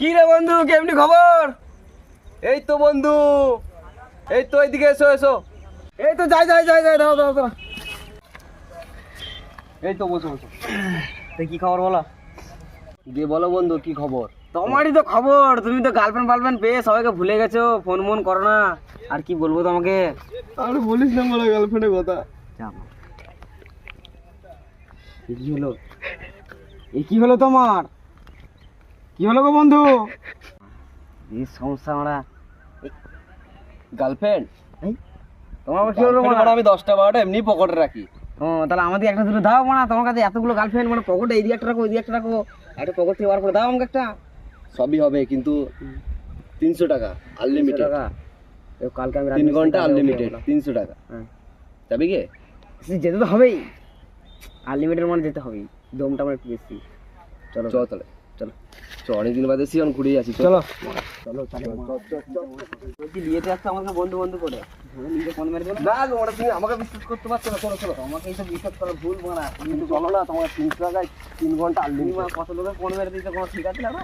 কি রে বন্ধু কেমনি খবর? এই তো বন্ধু এই তো এইদিকে এসো এসো। এই তো যাই যাই যাই যাই দাও দাও দাও এই তো বসো বসো। তো কি খবর বলো? দিয়ে বলো বন্ধু কি খবর? তোমারই তো খবর তুমি তো গার্লফ্রেন্ড ফার্লফ্রেন্ড পেয়ে সবাইকে ভুলে গেছো ফোন মন করো না। আর কি বলব তোমাকে? আর বলিস না বলো গার্লফ্রেন্ডের কথা। কি হলো? এ কি হলো তোমার? কি হলো গো বন্ধু? এই সমস্যা আমরা গার্লফ্রেন্ড তোমার কি হলো? আমি দশটা বারোটা এমনি পকেটে রাখি। ও তাহলে আমাদের একটা দুটো দাও মানে তোমার কাছে এতগুলো গার্লফ্রেন্ড মানে পকেটে এইদিকে একটা রাখো ওইদিকে একটা রাখো। একটা পকেট থেকে বার করে দাও আমাকে একটা। সবই হবে কিন্তু তিনশো টাকা আনলিমিটেড টাকা? কালকে আমি তিন ঘণ্টা আনলিমিটেড তিনশো টাকা। হ্যাঁ। যাবি কি যেতে তো হবেই। আনলিমিটেড মানে যেতে হবেই। দমটা আমার একটু বেশি। চলো। চ তাহলে। চলো। চ অনেকদিন বাদে সিয়ন ঘুরে যাচ্ছি চলো। চলো বিয়েতে আসছে আমাকে বন্ধু বন্ধু করে। নিজে ফোন মেরে দিল না ওরা তুমি আমাকে বিশ্বাস করতে পারছ না। চলো চলো। আমাকে এইসব বিশ্বাস করা ভুল মানা কিন্তু চলো না তোমার তিনশো টাকায় তিন ঘণ্টা আনলিমিটেড কত লোকের ফোন মেরে দিতে কোনো ঠিক আছে না